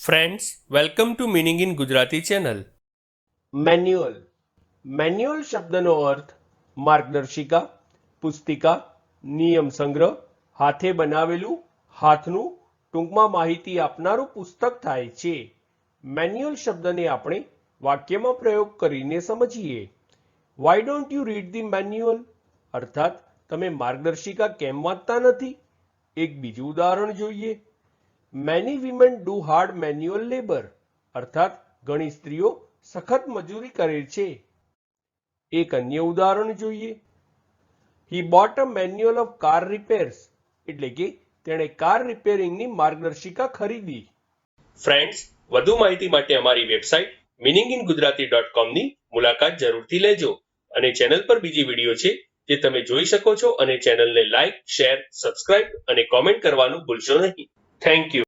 Friends welcome to meaning in Gujarati channel manual manual શબ્દનો અર્થ માર્ગદર્શિકા પુસ્તિકા નિયમ સંગ્રહ હાથે બનાવેલું હાથનું ટૂંકમાં માહિતી આપનારું પુસ્તક થાય છે મેન્યુઅલ શબ્દને આપણે વાક્યમાં પ્રયોગ કરીને સમજીએ why don't you read the manual અર્થાત તમે માર્ગદર્શિકા કેમ વાંચતા નથી એક બીજું ઉદાહરણ જોઈએ many women do hard manual labour અર્થાત, ઘણી સ્ત્રીઓ સખત મજૂરી કરે છે. એક અન્ય ઉદાહરણ જોઈએ. He bought a manual of car repairs એટલે કે, તેણે કાર રિપેરિંગની માર્ગદર્શિકા ખરીદી. ફ્રેન્ડ્સ વધુ માહિતી માટે અમારી website meaning in Gujarati dot કોમની મુલાકાત જરૂરથી લેજો. અને ચેનલ પર બીજી વીડિયો છે, જે તમે જોઈ શકો છો અને ચેનલને લાઇક શેર સબસ્ક્રાઇબ અને કોમેન્ટ કરવાનું ભૂલશો નહીં. Thank you